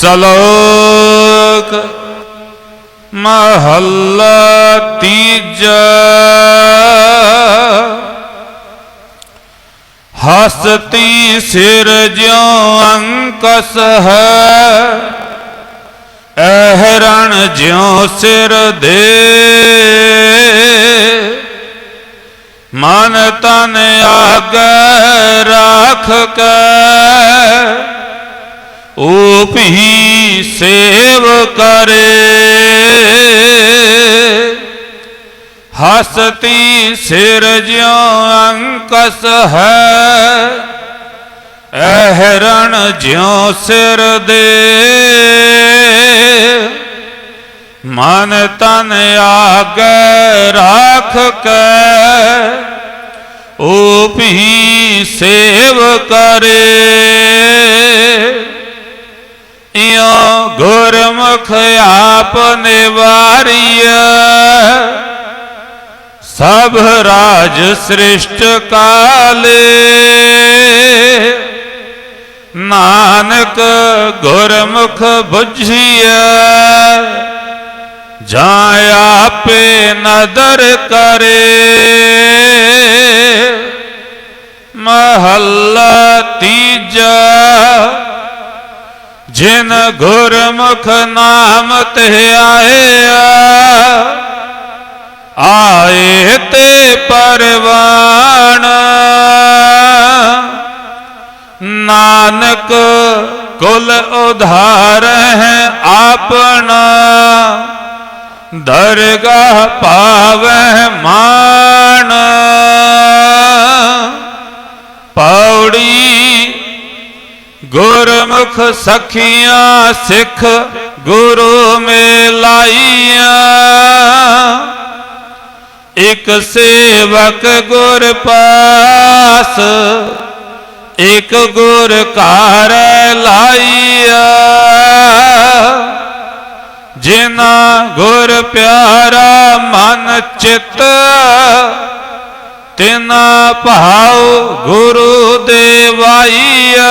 ਸ਼ਲੋਕ ਮਹੱਲਾ ਤੀਜਾ। ਹਸਤੀ ਸਿਰ ਜਿਉ ਅੰਕਸ ਹੈ, ਅਹਰਣ ਜਿਉ ਸਿਰ ਦੇ। ਮਨ ਤਨ ਆਗ ਰੱਖ ਕੇ ਊਪੀ ਸੇਵ ਕਰੇ। ਹਸਤੀ ਸਿਰ ਜਿਉ ਅੰਕਸ ਹੈ, ਅਹਰਣ ਜਿਉ ਸਿਰ ਦੇ। ਮਨ ਤਨ ਆਗੈ ਰਾਖ ਕੇ ਊਪੀ ਸੇਵ ਕਰੇ। ਗੁਰਮੁਖ ਆਪ ਨਿਵਾਰੀਐ ਸਭ ਰਾਜ ਸ੍ਰਿਸ਼ਟ ਕਾਲੇ। ਨਾਨਕ ਗੁਰਮੁਖ ਬੁਝੀਐ। ਜਾਂ ਆਪੇ ਨਦਰ ਕਰੇ। ਜਿਨ ਗੁਰਮੁਖ ਨਾਮ ਤੇ ਆਇਆ, ਆਏ ਤੇ ਪਰਵਾਣ ਨਾਨਕ ਕੁਲ ਉਧਾਰ ਹੈ ਆਪਣਾ, ਦਰਗਾਹ ਪਾਵੈ ਗੁਰਮੁਖ ਸਖੀਆਂ ਸਿੱਖ ਗੁਰੂ ਮੇਲਾਈਆਂ। ਇਕ ਸੇਵਕ ਗੁਰ ਪਾਸ, ਇਕ ਗੁਰ ਘਰ ਲਾਈਆ। ਜਿਨਾ ਗੁਰ ਪਿਆਰਾ ਮਨ ਚਿਤ, ਤਿਨਾ ਭਾਉ ਗੁਰੂ ਦੇਵਾਈਆ।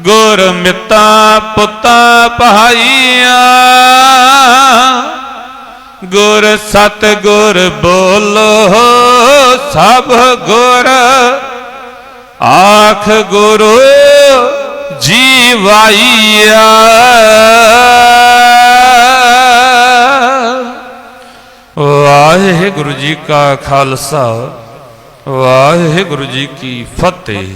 ਗੁਰ ਮਿੱਤਾ ਪੁੱਤਾ ਭਾਈਆਂ। ਗੁਰ ਸਤ ਗੁਰ ਬੋਲੋ ਸਭ ਗੁਰ। ਆਖ ਗੁਰੂ ਜੀਵਾਈਆ ਵਾਹਿਗੁਰੂ ਜੀ ਕਾ ਖਾਲਸਾ, ਵਾਹਿਗੁਰੂ ਜੀ ਕੀ ਫਤਿਹ।